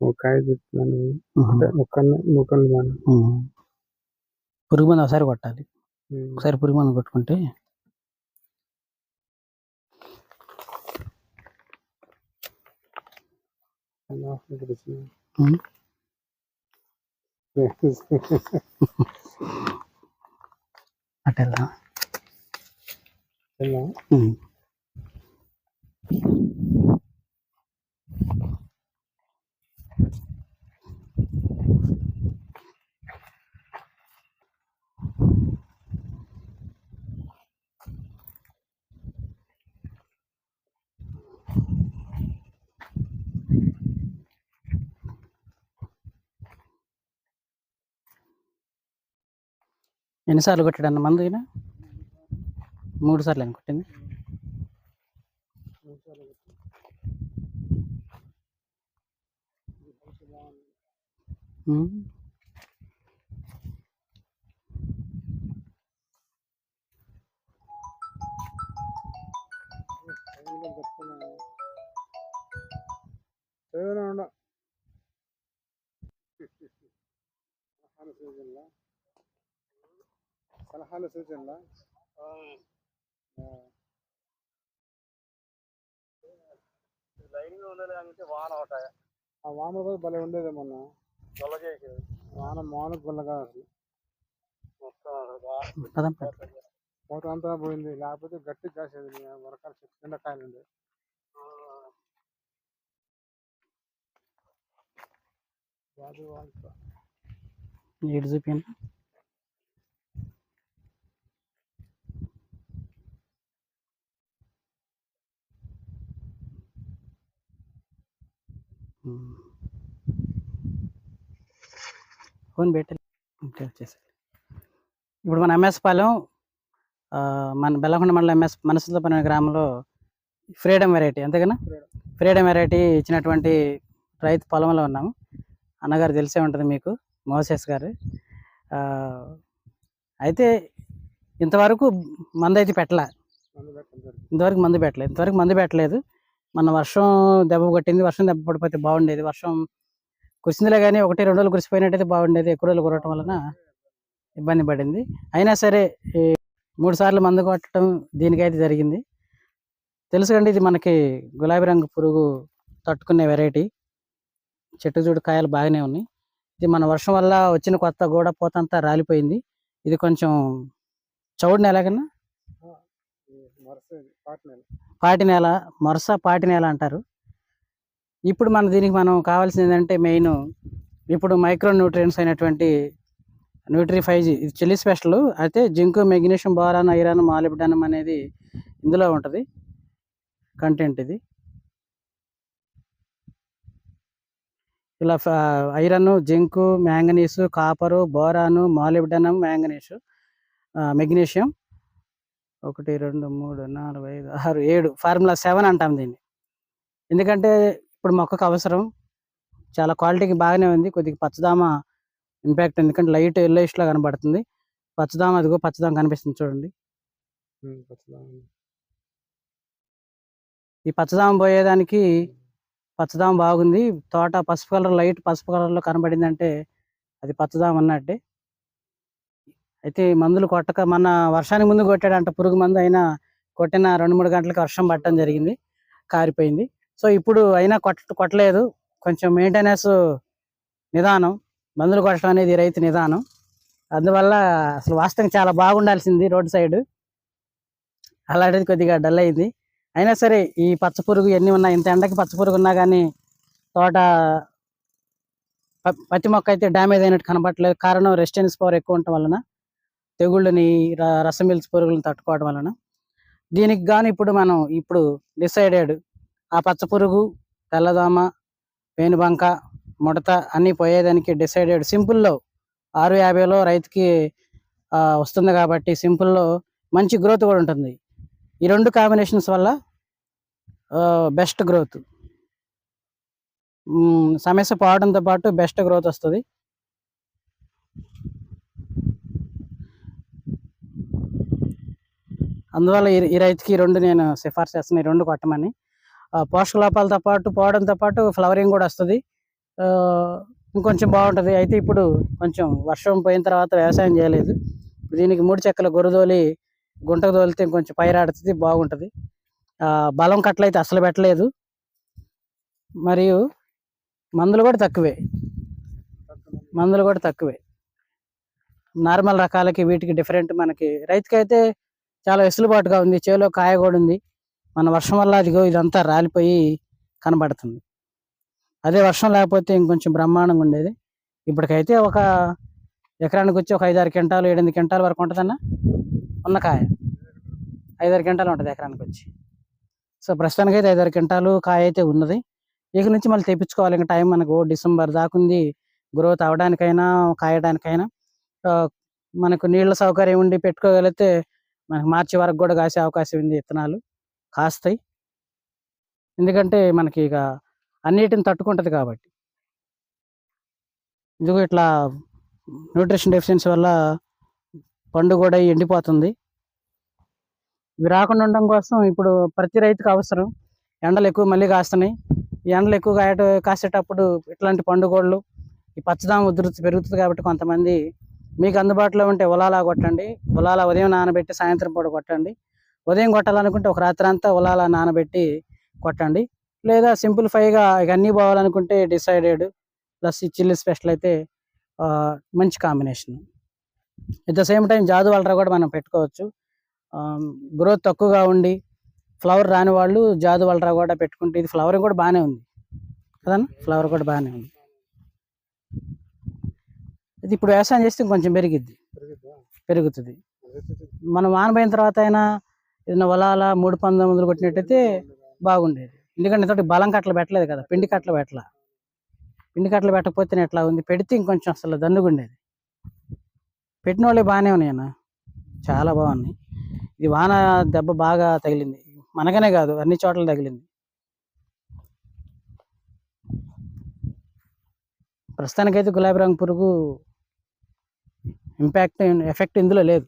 ఒక ఐదు విత్తనాలు పురుగు మందు ఒకసారి కొట్టాలి. ఒకసారి పురుగు మందు కొట్టుకుంటే ఉమ్. ఎన్నిసార్లు కొట్టాడు అన్న మందు ఈయన? మూడు సార్లు అని కొట్టింది. ఉమ్. సలహాలు సూచనలా? ఆ. వాన కూడా భలే ఉండేది మొన్న. వాన మామూలు గుల్లగా అసలు. మొత్తం అంతా పోయింది. లేకపోతే గట్టి కాసేది. వరకాల చెట్టు కింద కాయలు ఉండే ఏడు చూపించండి ఫోన్ పెట్టాలి ఓకే, వచ్చేసాయి ఇప్పుడు మన ఎంఎస్ పాలెం మన బెల్లకొండ మండలం ఎంఎస్ మనసులో పని గ్రామంలో ఫ్రీడమ్ వెరైటీ అంతేగానా? ఫ్రీడమ్ వెరైటీ ఇచ్చినటువంటి రైతు పొలంలో ఉన్నాము. అన్నగారు తెలిసే ఉంటుంది మీకు మోసెస్ గారు. అయితే ఇంతవరకు మందు అయితే పెట్టలే ఇంతవరకు మందు పెట్టలేదు ఇంతవరకు మందు పెట్టలేదు. మన వర్షం దెబ్బ కొట్టింది వర్షం దెబ్బ పడిపోతే బాగుండేది. వర్షం కురిసిందిలే కానీ ఒకటి రెండు రోజులు కురిసిపోయినట్టయితే బాగుండేది. ఎక్కువ రోజులు కురవటం వలన ఇబ్బంది పడింది. అయినా సరే ఈ మూడు సార్లు మందు కొట్టడం దీనికైతే జరిగింది. తెలుసుకండి ఇది మనకి గులాబీ రంగు పురుగు తట్టుకునే వెరైటీ. చెట్టు చూడు కాయలు బాగానే ఉన్నాయి. ఇది మన వర్షం వల్ల వచ్చిన కొత్త గోడ పోతంతా రాలిపోయింది. ఇది కొంచెం చౌడు ఎలాగన్నా పాటి నేల. మొరస పాటి నేల అంటారు. ఇప్పుడు మన దీనికి మనం కావాల్సింది ఏంటంటే మెయిన్ ఇప్పుడు మైక్రో న్యూట్రియన్స్ అయినటువంటి న్యూట్రీ ఫైవ్ జీ ఇది చిల్లీ స్పెషల్. అయితే zinc magnesium boron iron molybdenum అనేది ఇందులో ఉంటుంది. కంటెంట్ ఇది. ఇలా iron zinc manganese copper boron molybdenum manganese magnesium ఒకటి రెండు మూడు నాలుగు ఐదు ఆరు ఏడు ఫార్ములా సెవెన్ అంటాం దీన్ని. ఎందుకంటే ఇప్పుడు మొక్కకు అవసరం. చాలా క్వాలిటీకి బాగానే ఉంది. కొద్దిగా పచ్చదామ ఇంపాక్ట్ ఎందుకంటే లైట్ ఎల్లోయిష్లా కనబడుతుంది. పచ్చదామ అదిగో పచ్చదామ కనిపిస్తుంది చూడండి. ఈ పచ్చదామ పోయేదానికి పచ్చదామ బాగుంది. తోట పసుపు కలర్ లైట్ పసుపు కలర్లో కనబడిందంటే అది పచ్చదామ అన్నట్టే. అయితే మందులు కొట్టక మన వర్షానికి ముందు కొట్టాడంట పురుగు మందు అయినా కొట్టిన రెండు మూడు గంటలకు వర్షం పట్టడం జరిగింది కారిపోయింది. సో ఇప్పుడు అయినా కొట్ట కొట్టలేదు. కొంచెం మెయింటెనెన్స్ నిదానం మందులు కొట్టడం అనేది రైతు నిదానం. అందువల్ల అసలు వాస్తవం చాలా బాగుండాల్సింది రోడ్ సైడ్. అలాంటిది కొద్దిగా డల్ అయింది. అయినా సరే ఈ పచ్చ పురుగు ఎన్ని ఉన్నాయి ఇంత ఎండకి పచ్చ పురుగు ఉన్నా కానీ తోట ప- పత్తి మొక్క అయితే డ్యామేజ్ అయినట్టు కనబడట్లేదు కారణం రెసిస్టెన్స్ పవర్ ఎక్కువ ఉండటం వలన. తెగుళ్ళని ర- రసమిల్చి పురుగులను తట్టుకోవడం వలన దీనికి గాను ఇప్పుడు మనం ఇప్పుడు డిసైడెడ్ ఆ పచ్చ పురుగు తెల్లదోమ పేనుబంక ముడత అన్నీ పోయేదానికి డిసైడెడ్ సింపుల్లో ఆరు యాభైలో రైతుకి వస్తుంది కాబట్టి సింపుల్లో మంచి గ్రోత్ కూడా ఉంటుంది. ఈ రెండు కాంబినేషన్స్ వల్ల బెస్ట్ గ్రోత్. సమస్య పోవడంతో పాటు బెస్ట్ గ్రోత్ వస్తుంది. అందువల్ల ఈ- ఈ రైతుకి రెండు నేను సిఫార్సు చేస్తున్నాను ఈ రెండు కొట్టమని. ఆ పోషక లోపాలతో పాటు పోవడంతో పాటు ఫ్లవరింగ్ కూడా వస్తుంది. ఇంకొంచెం బాగుంటుంది. అయితే ఇప్పుడు కొంచెం వర్షం పోయిన తర్వాత వ్యవసాయం చేయలేదు. దీనికి మూడు చెక్కల గొర్రెదోలి గుంటకు తోలితే ఇంకొంచెం పైరాడుతుంది బాగుంటుంది. బలం కట్టలైతే అసలు పెట్టలేదు. మరియు మందులు కూడా తక్కువే. మందులు కూడా తక్కువే. నార్మల్ రకాలకి వీటికి డిఫరెంట్ మనకి రైతుకైతే చాలా వెసులుబాటుగా ఉంది. చేలో కాయ కూడా ఉంది. మన వర్షం వల్ల అదిగో ఇదంతా రాలిపోయి కనబడుతుంది. అదే వర్షం లేకపోతే ఇంకొంచెం బ్రహ్మాండంగా ఉండేది. ఇప్పటికైతే ఒక ఎకరానికి వచ్చి ఒక ఐదారు క్వింటాలు ఏడెనిమిది క్వింటాల వరకు ఉంటుందన్న? ఉన్న కాయ. ఐదారు క్వింటాలు ఉంటుంది ఎకరానికి వచ్చి. సో ప్రస్తుతానికి అయితే ఐదారు క్వింటాలు కాయ అయితే ఉన్నది. ఇక నుంచి మళ్ళీ తెప్పించుకోవాలి. ఇంకా టైం మనకు డిసెంబర్ దాకా ఉంది. గ్రోత్ అవడానికైనా కాయడానికైనా. మనకు నీళ్ళ సౌకర్యం ఉండి పెట్టుకోగలిగితే మనకి మార్చి వరకు కూడా కాసే అవకాశం ఉంది విత్తనాలు కాస్తాయి. ఎందుకంటే మనకి ఇక అన్నిటిని తట్టుకుంటుంది కాబట్టి. ఇదిగో ఇట్లా న్యూట్రిషన్ డెఫిషియన్సీ వల్ల పండు కూడా ఎండిపోతుంది. ఇవి రాకుండా ఉండడం కోసం ఇప్పుడు ప్రతి రైతుకు అవసరం. ఎండలు ఎక్కువ మళ్ళీ కాస్తున్నాయి. ఈ ఎండలు ఎక్కువ కాయట కాసేటప్పుడు ఇట్లాంటి పండుగోళ్ళు ఈ పచ్చదనం ఉధృతి పెరుగుతుంది కాబట్టి కొంతమంది మీకు అందుబాటులో ఉంటే ఉలాలా కొట్టండి. ఉలాలా ఉదయం నానబెట్టి సాయంత్రం పూట కొట్టండి. ఉదయం కొట్టాలనుకుంటే ఒక రాత్రి అంతా ఉలాలా నానబెట్టి కొట్టండి. లేదా సింప్లిఫైగా ఇక అన్నీ పోవాలనుకుంటే డిసైడెడ్ ప్లస్ ఈ చిల్లీ స్పెషల్ అయితే మంచి combination. At the same time జాదు వలరా కూడా మనం పెట్టుకోవచ్చు. గ్రోత్ తక్కువగా ఉండి ఫ్లవర్ రాని వాళ్ళు జాదు వలరా కూడా పెట్టుకుంటే ఇది ఫ్లవర్ కూడా బాగానే ఉంది. కదా ఫ్లవర్ కూడా బాగానే ఉంది. ఇది ఇప్పుడు వ్యవసాయం చేస్తే కొంచెం పెరిగిద్ది? పెరుగుతుంది. మనం ఆనబోయిన తర్వాత అయినా ఏదైనా వలాల మూడు పంతొమ్మిది కొట్టినట్టయితే బాగుండేది. ఎందుకంటే ఇంతటి బలం కట్టలు పెట్టలేదు కదా పిండి కట్టలు పెట్టల. పిండి కట్టలు పెట్టకపోతే ఎట్లా ఉంది? పెడితే ఇంకొంచెం అసలు దండుగుండేది పెట్టిన వాళ్ళే బాగానే ఉన్నాయి అన్న. చాలా బాగున్నాయి. ఇది వాన దెబ్బ బాగా తగిలింది. మనకనే కాదు అన్ని చోట్ల తగిలింది. ప్రస్తుతానికైతే గులాబీ రంగు పురుగు ఇంపాక్ట్ ఎఫెక్ట్ ఇందులో లేదు.